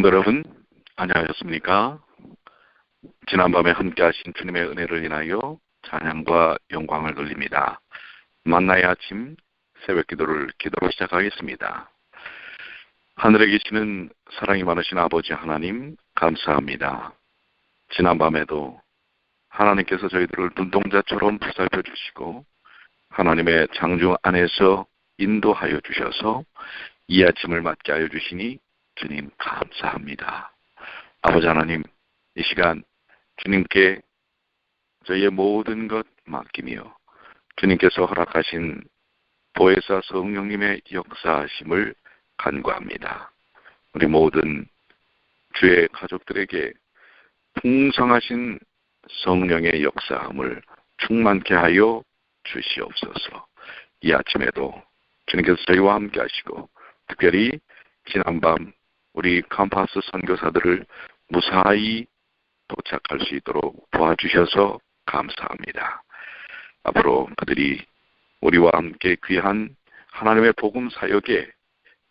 성도 여러분, 안녕하셨습니까? 지난밤에 함께 하신 주님의 은혜를 인하여 찬양과 영광을 돌립니다. 만나의 아침 새벽 기도를 기도로 시작하겠습니다. 하늘에 계시는 사랑이 많으신 아버지 하나님, 감사합니다. 지난밤에도 하나님께서 저희들을 눈동자처럼 보살펴 주시고 하나님의 장중 안에서 인도하여 주셔서 이 아침을 맞게 하여 주시니 주님 감사합니다. 아버지 하나님, 이 시간 주님께 저희의 모든 것 맡기며 주님께서 허락하신 보혜사 성령님의 역사하심을 간구합니다. 우리 모든 주의 가족들에게 풍성하신 성령의 역사함을 충만케 하여 주시옵소서. 이 아침에도 주님께서 저희와 함께 하시고 특별히 지난밤 우리 캄파스 선교사들을 무사히 도착할 수 있도록 도와주셔서 감사합니다. 앞으로 그들이 우리와 함께 귀한 하나님의 복음 사역에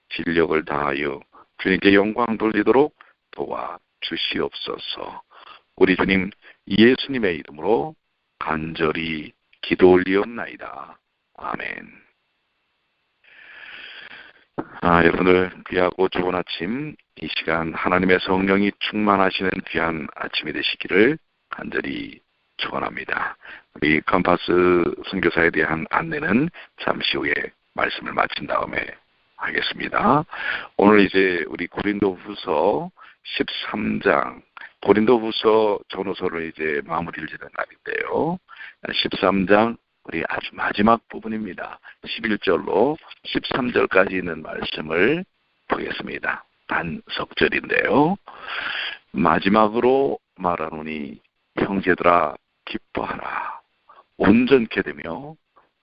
진력을 다하여 주님께 영광 돌리도록 도와주시옵소서. 우리 주님 예수님의 이름으로 간절히 기도 올리옵나이다. 아멘. 아, 여러분들 귀하고 좋은 아침, 이 시간 하나님의 성령이 충만하시는 귀한 아침이 되시기를 간절히 축원합니다. 우리 컴파스 선교사에 대한 안내는 잠시 후에 말씀을 마친 다음에 하겠습니다. 오늘 이제 우리 고린도후서 13장 고린도후서 전후서를 이제 마무리를 짓는 날인데요. 13장 우리 아주 마지막 부분입니다. 11절로 13절까지 있는 말씀을 보겠습니다. 단석절인데요. 마지막으로 말하노니 형제들아 기뻐하라. 온전케 되며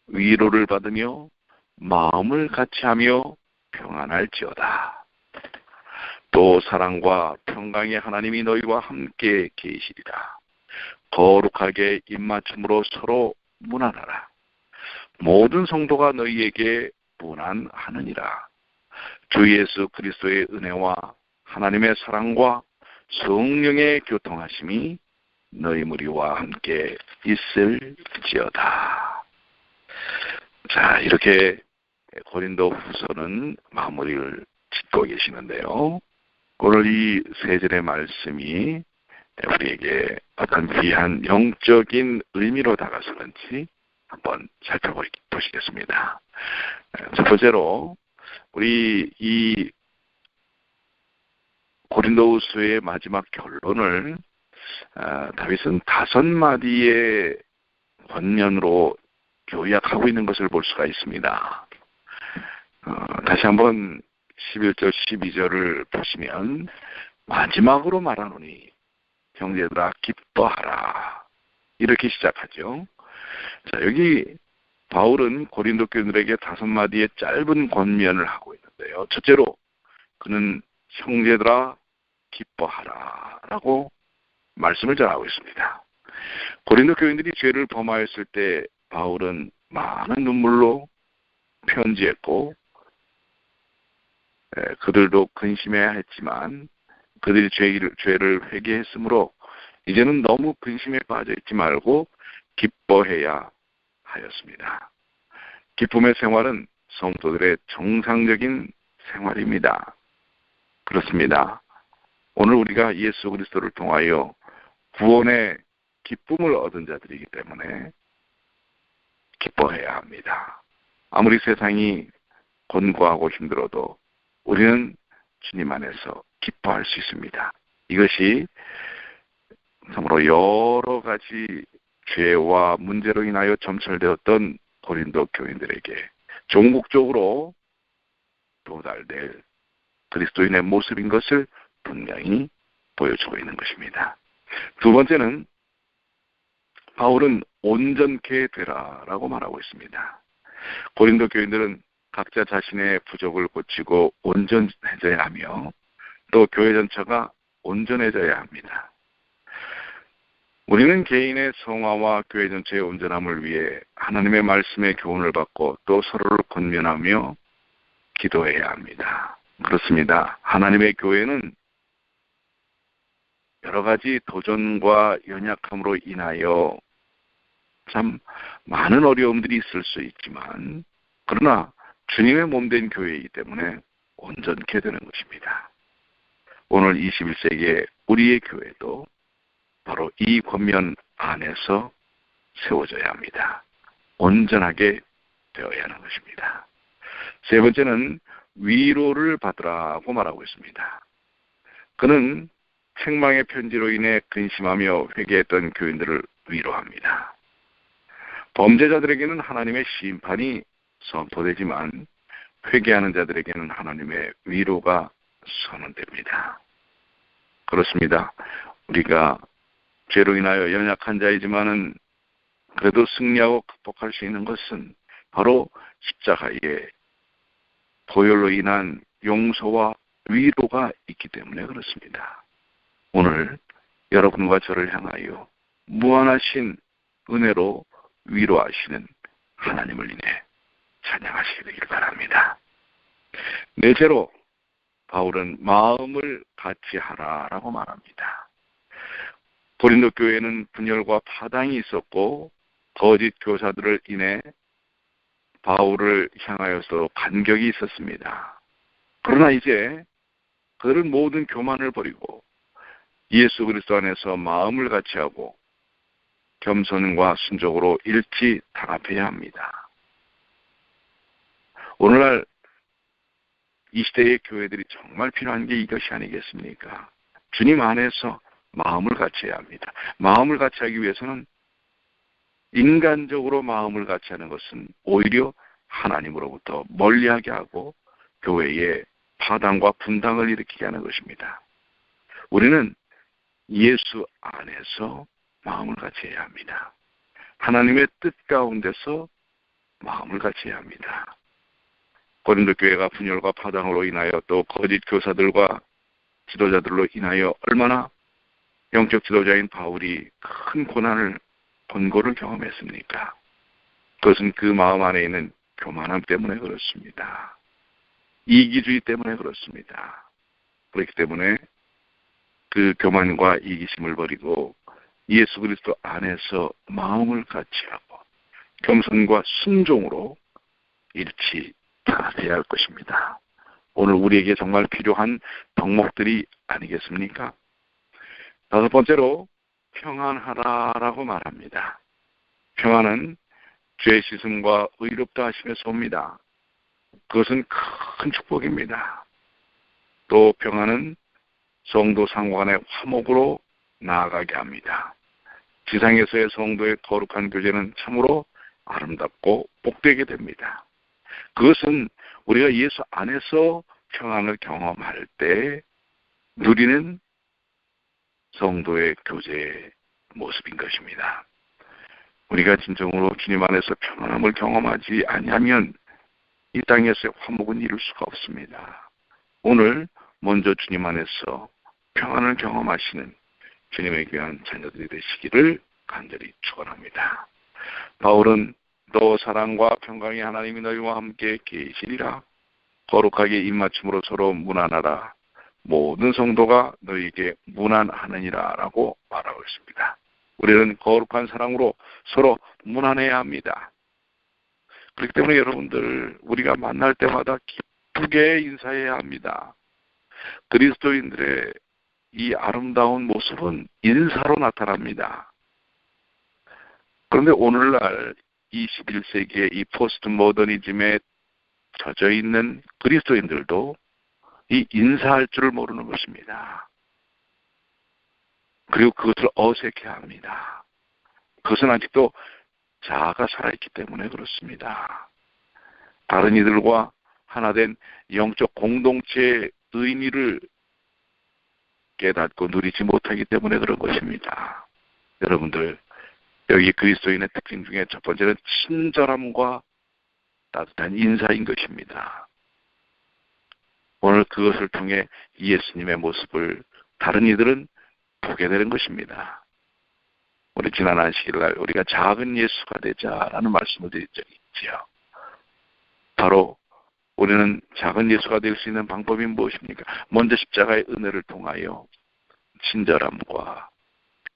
위로를 받으며 마음을 같이하며 평안할지어다. 또 사랑과 평강의 하나님이 너희와 함께 계시리라. 거룩하게 입맞춤으로 서로 무난하라. 모든 성도가 너희에게 무난하느니라. 주 예수 그리스도의 은혜와 하나님의 사랑과 성령의 교통하심이 너희 무리와 함께 있을지어다. 자, 이렇게 고린도 후서는 마무리를 짓고 계시는데요. 오늘 이 세 절의 말씀이 우리에게 어떤 귀한 영적인 의미로 다가서는지 한번 살펴보시겠습니다. 첫 번째로 우리 이 고린도후서의 마지막 결론을 아, 다윗은 다섯 마디의 권면으로 요약하고 있는 것을 볼 수가 있습니다. 어, 다시 한번 11절, 12절을 보시면 마지막으로 말하노니 형제들아 기뻐하라 이렇게 시작하죠. 자 여기 바울은 고린도 교인들에게 다섯 마디의 짧은 권면을 하고 있는데요. 첫째로 그는 형제들아 기뻐하라라고 말씀을 전하고 있습니다. 고린도 교인들이 죄를 범하였을 때 바울은 많은 눈물로 편지했고 그들도 근심해야 했지만 그들이 죄를, 죄를 회개했으므로 이제는 너무 근심에 빠져 있지 말고 기뻐해야 하였습니다. 기쁨의 생활은 성도들의 정상적인 생활입니다. 그렇습니다. 오늘 우리가 예수 그리스도를 통하여 구원의 기쁨을 얻은 자들이기 때문에 기뻐해야 합니다. 아무리 세상이 권고하고 힘들어도 우리는 주님 안에서 기뻐할 수 있습니다. 이것이 참으로 여러 가지 죄와 문제로 인하여 점철되었던 고린도 교인들에게 종국적으로 도달될 그리스도인의 모습인 것을 분명히 보여주고 있는 것입니다. 두 번째는 바울은 온전케 되라라고 말하고 있습니다. 고린도 교인들은 각자 자신의 부족을 고치고 온전해져야 하며 또 교회 전체가 온전해져야 합니다. 우리는 개인의 성화와 교회 전체의 온전함을 위해 하나님의 말씀의 교훈을 받고 또 서로를 권면하며 기도해야 합니다. 그렇습니다. 하나님의 교회는 여러 가지 도전과 연약함으로 인하여 참 많은 어려움들이 있을 수 있지만 그러나 주님의 몸 된 교회이기 때문에 온전케 되는 것입니다. 오늘 21세기의 우리의 교회도 바로 이 권면 안에서 세워져야 합니다. 온전하게 되어야 하는 것입니다. 세 번째는 위로를 받으라고 말하고 있습니다. 그는 책망의 편지로 인해 근심하며 회개했던 교인들을 위로합니다. 범죄자들에게는 하나님의 심판이 선포되지만 회개하는 자들에게는 하나님의 위로가 선언됩니다. 그렇습니다. 우리가 죄로 인하여 연약한 자이지만은 그래도 승리하고 극복할 수 있는 것은 바로 십자가의 보혈로 인한 용서와 위로가 있기 때문에 그렇습니다. 오늘 여러분과 저를 향하여 무한하신 은혜로 위로하시는 하나님을 인해 찬양하시게 되길 바랍니다. 넷째로 바울은 마음을 같이 하라라고 말합니다. 고린도 교회는 분열과 파당이 있었고 거짓 교사들을 인해 바울을 향하여서 반격이 있었습니다. 그러나 이제 그런 모든 교만을 버리고 예수 그리스도 안에서 마음을 같이 하고 겸손과 순적으로 일치 단합해야 합니다. 오늘날 이 시대의 교회들이 정말 필요한 게 이것이 아니겠습니까? 주님 안에서 마음을 해야 합니다. 마음을 같이 하기 위해서는 인간적으로 마음을 같이 하는 것은 오히려 하나님으로부터 멀리하게 하고 교회에 파당과 분당을 일으키게 하는 것입니다. 우리는 예수 안에서 마음을 해야 합니다. 하나님의 뜻 가운데서 마음을 해야 합니다. 고린도 교회가 분열과 파당으로 인하여 또 거짓 교사들과 지도자들로 인하여 얼마나 영적 지도자인 바울이 큰 고난을 번고를 경험했습니까? 그것은 그 마음 안에 있는 교만함 때문에 그렇습니다. 이기주의 때문에 그렇습니다. 그렇기 때문에 그 교만과 이기심을 버리고 예수 그리스도 안에서 마음을 같이 하고 겸손과 순종으로 일치 해야 할 것입니다. 오늘 우리에게 정말 필요한 덕목들이 아니겠습니까? 다섯 번째로 평안하라라고 말합니다. 평안은 죄 씻음과 의롭다 하심에서 옵니다. 그것은 큰 축복입니다. 또 평안은 성도 상관의 화목으로 나아가게 합니다. 지상에서의 성도의 거룩한 교제는 참으로 아름답고 복되게 됩니다. 그것은 우리가 예수 안에서 평안을 경험할 때 누리는 성도의 교제의 모습인 것입니다. 우리가 진정으로 주님 안에서 평안함을 경험하지 아니하면 이 땅에서의 화목은 이룰 수가 없습니다. 오늘 먼저 주님 안에서 평안을 경험하시는 주님의 귀한 자녀들이 되시기를 간절히 축원합니다. 바울은 너 사랑과 평강이 하나님이 너희와 함께 계시리라 거룩하게 입맞춤으로 서로 무난하라 모든 성도가 너희에게 무난하느니라라고 말하고 있습니다. 우리는 거룩한 사랑으로 서로 무난해야 합니다. 그렇기 때문에 여러분들 우리가 만날 때마다 기쁘게 인사해야 합니다. 그리스도인들의 이 아름다운 모습은 인사로 나타납니다. 그런데 오늘날 21세기의 이 포스트 모더니즘에 젖어 있는 그리스도인들도 이 인사할 줄을 모르는 것입니다. 그리고 그것을 어색해 합니다. 그것은 아직도 자아가 살아있기 때문에 그렇습니다. 다른 이들과 하나된 영적 공동체의 의미를 깨닫고 누리지 못하기 때문에 그런 것입니다. 여러분들, 여기 그리스도인의 특징 중에 첫 번째는 친절함과 따뜻한 인사인 것입니다. 오늘 그것을 통해 예수님의 모습을 다른 이들은 보게 되는 것입니다. 우리 지난 안식일날 우리가 작은 예수가 되자라는 말씀을 드린 적이 있지요. 바로 우리는 작은 예수가 될 수 있는 방법이 무엇입니까? 먼저 십자가의 은혜를 통하여 친절함과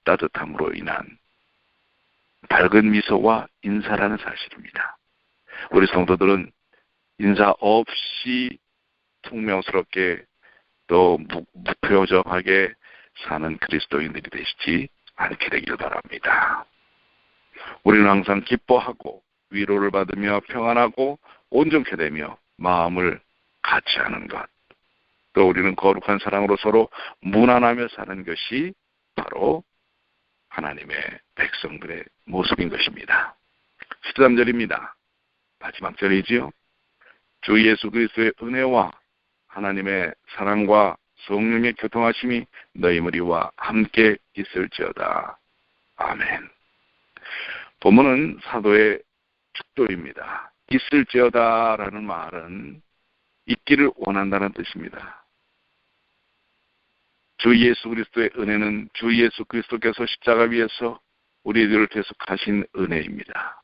따뜻함으로 인한 밝은 미소와 인사라는 사실입니다. 우리 성도들은 인사 없이 퉁명스럽게 또 무표정하게 사는 그리스도인들이 되시지 않게 되길 바랍니다. 우리는 항상 기뻐하고 위로를 받으며 평안하고 온전케 되며 마음을 같이 하는 것. 또 우리는 거룩한 사랑으로 서로 무난하며 사는 것이 바로 하나님의 백성들의 모습인 것입니다. 13절입니다. 마지막 절이지요. 주 예수 그리스도의 은혜와 하나님의 사랑과 성령의 교통하심이 너희 무리와 함께 있을지어다. 아멘. 본문은 사도의 축도입니다. 있을지어다라는 말은 있기를 원한다는 뜻입니다. 주 예수 그리스도의 은혜는 주 예수 그리스도께서 십자가 위에서 우리들을 계속 하신 은혜입니다.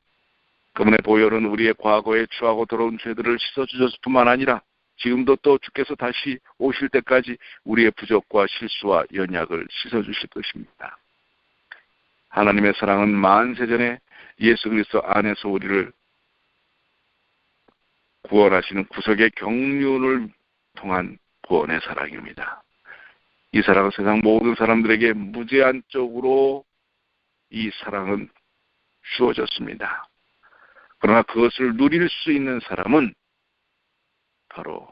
그분의 보혈은 우리의 과거에 추하고 들어온 죄들을 씻어주셨을 뿐만 아니라 지금도 또 주께서 다시 오실 때까지 우리의 부족과 실수와 연약을 씻어주실 것입니다. 하나님의 사랑은 만세전에 예수 그리스도 안에서 우리를 구원하시는 구속의 경륜을 통한 구원의 사랑입니다. 이 사랑은 세상 모든 사람들에게 무제한적으로 이 사랑은 주어졌습니다. 그러나 그것을 누릴 수 있는 사람은 바로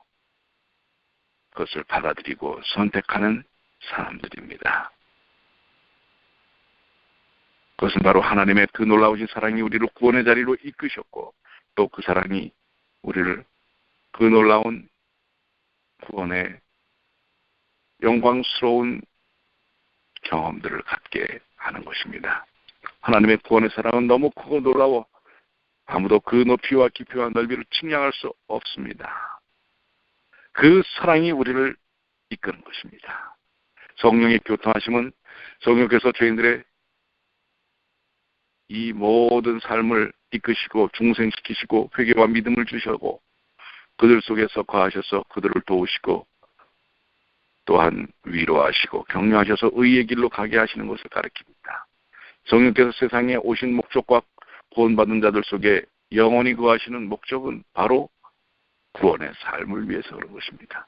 그것을 받아들이고 선택하는 사람들입니다. 그것은 바로 하나님의 그 놀라우신 사랑이 우리를 구원의 자리로 이끄셨고 또 그 사랑이 우리를 그 놀라운 구원의 영광스러운 경험들을 갖게 하는 것입니다. 하나님의 구원의 사랑은 너무 크고 놀라워 아무도 그 높이와 깊이와 넓이를 측량할 수 없습니다. 그 사랑이 우리를 이끄는 것입니다. 성령의 교통하심은 성령께서 죄인들의 이 모든 삶을 이끄시고 중생시키시고 회개와 믿음을 주시고 그들 속에서 거하셔서 그들을 도우시고 또한 위로하시고 격려하셔서 의의 길로 가게 하시는 것을 가르칩니다. 성령께서 세상에 오신 목적과 구원받은 자들 속에 영원히 거하시는 목적은 바로 구원의 삶을 위해서 그런 것입니다.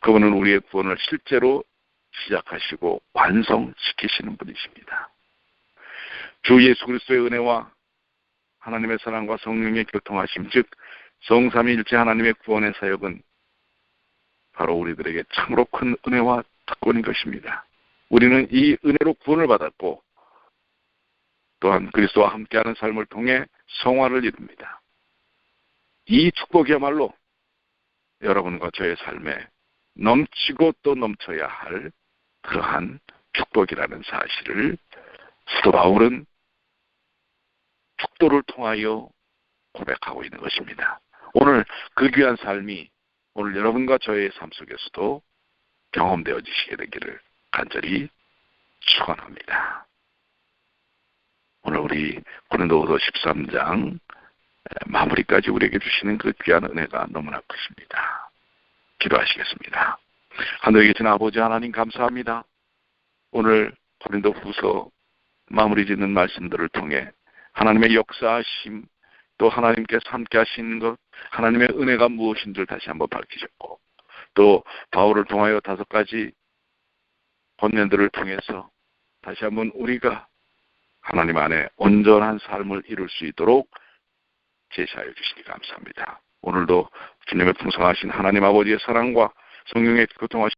그분은 우리의 구원을 실제로 시작하시고 완성시키시는 분이십니다. 주 예수 그리스도의 은혜와 하나님의 사랑과 성령의 교통하심, 즉 성삼위일체 하나님의 구원의 사역은 바로 우리들에게 참으로 큰 은혜와 특권인 것입니다. 우리는 이 은혜로 구원을 받았고 또한 그리스도와 함께하는 삶을 통해 성화를 이룹니다. 이 축복이야말로 여러분과 저의 삶에 넘치고 또 넘쳐야 할 그러한 축복이라는 사실을 사도 바울은 축도를 통하여 고백하고 있는 것입니다. 오늘 그 귀한 삶이 오늘 여러분과 저의 삶 속에서도 경험되어지시게 되기를 간절히 축원합니다. 오늘 우리 고린도후서 13장 마무리까지 우리에게 주시는 그 귀한 은혜가 너무나 크십니다. 기도하시겠습니다. 하늘에 계신 아버지 하나님 감사합니다. 오늘 고린도후서 마무리 짓는 말씀들을 통해 하나님의 역사하심 또 하나님께서 함께 하신 것 하나님의 은혜가 무엇인지를 다시 한번 밝히셨고 또 바울을 통하여 다섯 가지 권면들을 통해서 다시 한번 우리가 하나님 안에 온전한 삶을 이룰 수 있도록 제시하여 주시니 감사합니다. 오늘도 주님의 풍성하신 하나님 아버지의 사랑과 성령의 교통하신